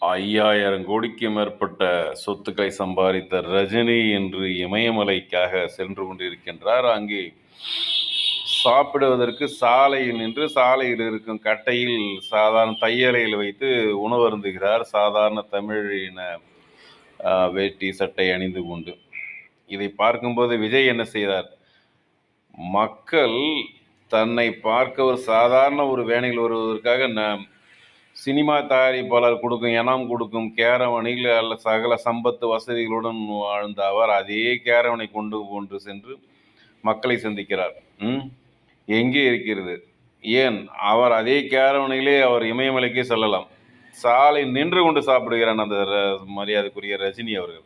ஐயாயிரம் கோடிக்கு மேற்பட்ட சொத்துக்களை சம்பாதித்த ரஜினி என்று இமயமலைக்காக சென்று கொண்டிருக்கின்றார். அங்கே சாப்பிடுவதற்கு சாலையில் நின்று சாலையில் இருக்கும் கட்டையில் சாதாரண தையலையில் வைத்து உணவருந்துகிறார் சாதாரண தமிழின வேட்டி சட்டை அணிந்து கொண்டு. இதை பார்க்கும்போது விஜய் என்ன செய்தார்? மக்கள் தன்னை பார்க்க ஒரு சாதாரண ஒரு வேனையில் வருவதற்காக ந- சினிமா தயாரிப்பாளர் கொடுக்கும் இனம் கொடுக்கும் கேரவனில் அல்ல சகல சம்பத்து வசதிகளுடன் வாழ்ந்த அவர் அதே கேரவனை கொண்டு கொண்டு சென்று மக்களை சந்திக்கிறார். ம்? எங்கே இருக்கிறது? ஏன்? அவர் அதே கேரவனிலே அவர் இமயமலைக்கே செல்லலாம். சாலை நின்று கொண்டு சாப்பிடுகிறான் அந்த ர- மரியாதைக்குரிய ரஜினி அவர்கள்.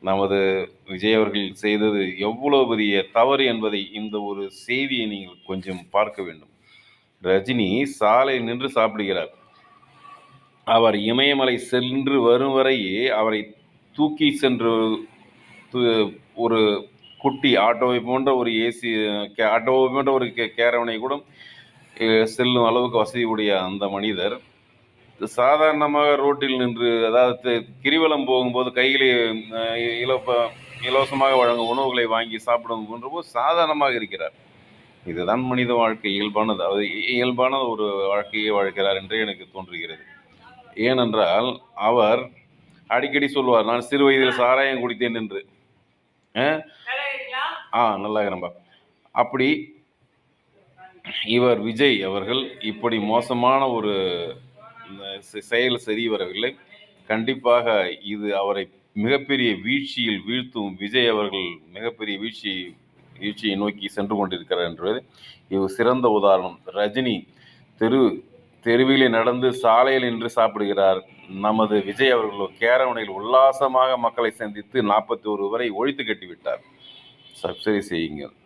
நமது விஜய் அவர்கள் செய்தது எவ்வளோ பெரிய தவறு என்பதை இந்த ஒரு செய்தியை நீங்கள் கொஞ்சம் பார்க்க வேண்டும். ரஜினி சாலை நின்று சாப்பிடுகிறார். அவர் இமயமலை சென்று வரும் வரையே அவரை தூக்கி சென்று ஒரு குட்டி ஆட்டோவை போன்ற ஒரு ஏசி ஆட்டோவை போன்ற ஒரு கே கேரவனை கூட செல்லும் அளவுக்கு வசதி உடைய அந்த மனிதர். சாதாரணமாக ரோட்டில் நின்று அதாவது கிரிவலம் போகும்போது கையிலே இலவ இலவசமாக வழங்கும் உணவுகளை வாங்கி சாப்பிடும் போன்றபோது சாதாரணமாக இருக்கிறார். இதுதான் மனித வாழ்க்கை இயல்பானது. அதாவது இயல்பான ஒரு வாழ்க்கையை வாழ்கிறார் என்றே எனக்கு தோன்றுகிறது. ஏனென்றால் அவர் அடிக்கடி சொல்வார் நான் சிறு வயதில் சாராயம் குடித்தேன் என்று. ஆ? நல்லா இருக்கிறேன்பா அப்படி இவர் விஜய் அவர்கள் இப்படி மோசமான ஒரு செயல் சரி வரவில்லை. கண்டிப்பாக இது அவரை மிகப்பெரிய வீழ்ச்சியில் வீழ்த்தும். விஜய் அவர்கள் மிகப்பெரிய வீழ்ச்சி வீழ்ச்சியை நோக்கி சென்று கொண்டிருக்கிறார் என்பது இது சிறந்த உதாரணம். ரஜினி தெரு தெருவிலே நடந்து சாலையில் நின்று சாப்பிடுகிறார். நமது விஜய் அவர்களோ கேரவனையில் உல்லாசமாக மக்களை சந்தித்து நாற்பத்தி ஒரு வரை ஒழித்து கட்டிவிட்டார். சப்சிடி செய்யுங்கள்.